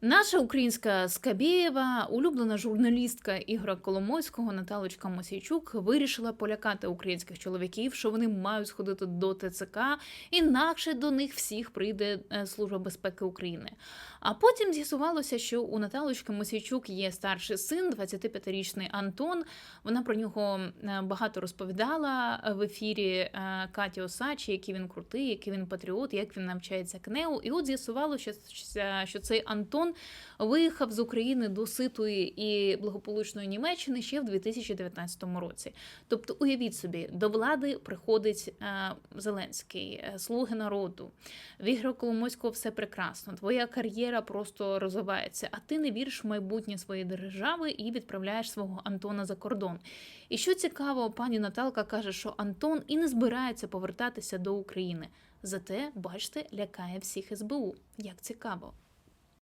Наша українська Скабєєва, улюблена журналістка Ігора Коломойського Наталочка Мосійчук вирішила полякати українських чоловіків, що вони мають сходити до ТЦК, інакше до них всіх прийде е, Служба безпеки України. А потім з'ясувалося, що у Наталочки Мосійчук є старший син, 25-річний Антон. Вона про нього е, багато розповідала в ефірі е, Каті Осачі, який він крутий, який він патріот, як він навчається КНЕУ. І от з'ясувалося, що, що цей Антон виїхав з України до ситої і благополучної Німеччини ще в 2019 році. Тобто, уявіть собі, до влади приходить е, Зеленський, е, слуги народу. В Ігоря Коломойського все прекрасно. Твоя кар'єра просто розвивається, а ти не віриш в майбутнє своєї держави і відправляєш свого Антона за кордон. І що цікаво, пані Наталка каже, що Антон і не збирається повертатися до України. Зате, бачите, лякає всіх СБУ. Як цікаво.